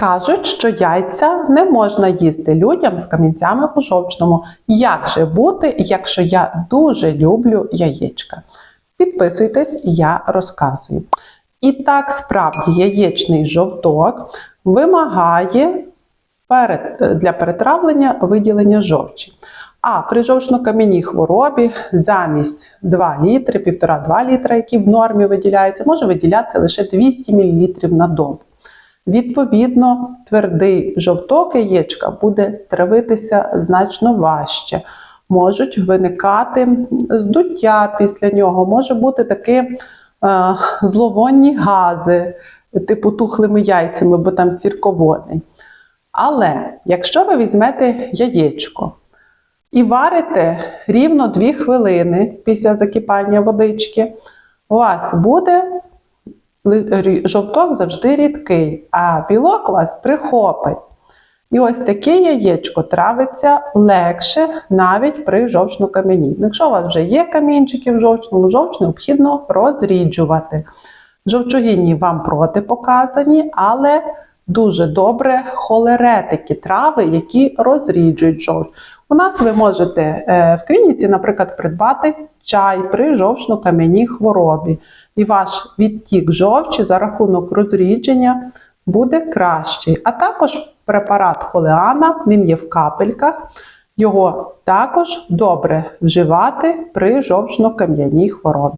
Кажуть, що яйця не можна їсти людям з камінцями у жовчному. Як же бути, якщо я дуже люблю яєчка? Підписуйтесь, я розказую. І так, справді, яєчний жовток вимагає для перетравлення виділення жовчі. А при жовчно-кам'яній хворобі замість 2 літри, 1,5-2 літра, які в нормі виділяються, може виділятися лише 200 мл на добу. Відповідно, твердий жовток яєчка буде травитися значно важче. Можуть виникати здуття після нього, може бути такі е, зловонні гази, типу тухлими яйцями, бо там сірководний. Але якщо ви візьмете яєчко і варите рівно 2 хвилини після закипання водички, у вас буде жовток завжди рідкий, а білок вас прихопить. І ось таке яєчко травиться легше навіть при жовчну камені. Якщо у вас вже є камінчики в жовчному, жовч необхідно розріджувати. Жовчогінні вам протипоказані, але дуже добре холеретики, трави, які розріджують жовч. У нас ви можете е, в клініці, наприклад, придбати чай при жовчно-кам'яній хворобі. І ваш відтік жовчі за рахунок розрідження буде кращий. А також препарат холеана, він є в капельках. Його також добре вживати при жовчно-кам'яній хворобі.